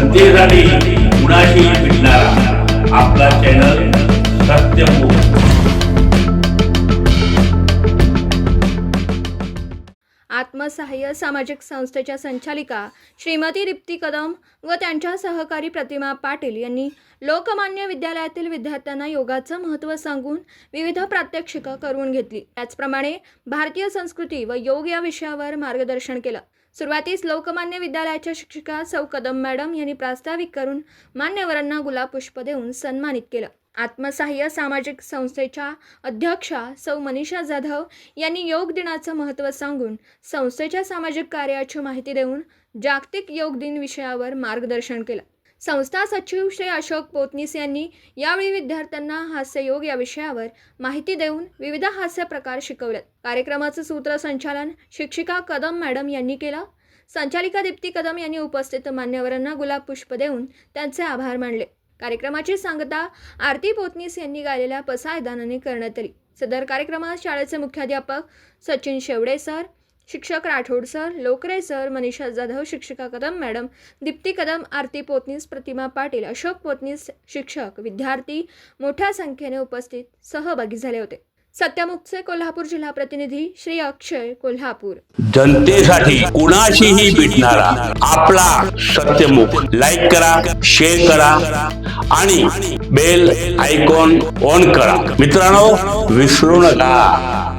जनतेसाठी कुणाशी भेटणारा. आपला चॅनल सत्यमुख आत्मसहाय्य सामाजिक संस्थेच्या संचालिका श्रीमती दीप्ती कदम व त्यांच्या सहकारी प्रतिमा पाटील यांनी लोकमान्य विद्यालयातील विद्यार्थ्यांना योगाचं महत्त्व सांगून विविध प्रात्यक्षिकं करून घेतली. त्याचप्रमाणे भारतीय संस्कृती व योग या विषयावर मार्गदर्शन केलं. सुरुवातीस लोकमान्य विद्यालयाच्या शिक्षिका सौ कदम मॅडम यांनी प्रास्ताविक करून मान्यवरांना गुलाब पुष्प देऊन सन्मानित केलं. आत्मसहाय्य सामाजिक संस्थेच्या अध्यक्षा सौ मनीषा जाधव यांनी योग दिनाचं महत्त्व सांगून संस्थेच्या सामाजिक कार्याची माहिती देऊन जागतिक योग दिन विषयावर मार्गदर्शन केलं. संस्था सचिव श्री अशोक पोतनीस यांनी यावेळी विद्यार्थ्यांना हास्ययोग या विषयावर माहिती देऊन विविध हास्य प्रकार शिकवलेत. कार्यक्रमाचं सूत्रसंचालन शिक्षिका कदम मॅडम यांनी केलं. संचालिका दीप्ती कदम यांनी उपस्थित मान्यवरांना गुलाब पुष्प देऊन त्यांचे आभार मानले. कार्यक्रमाची सांगता आरती पोतनीस यांनी गायलेल्या पसायदानाने करण्यात आली. सदर कार्यक्रमात शाळेचे मुख्याध्यापक सचिन शेवडे सर शिक्षक राठोड सर लोकरे सर मनीषा जाधव शिक्षिका कदम मॅडम दीप्ती कदम आरती पोतनीस प्रतिमा पाटील अशोक पोतनीस शिक्षक विद्यार्थी मोठ्या संख्येने उपस्थित सहभागी झाले होते. सत्यमुखचे कोल्हापूर जिल्हा प्रतिनिधी श्री अक्षय कोल्हापूर. जनतेसाठी कुणाशीही भेटणारा आपला सत्यमुख लाईक करा शेअर करा आणि बेल आयकॉन ऑन करा. मित्रांनो विसरू नका.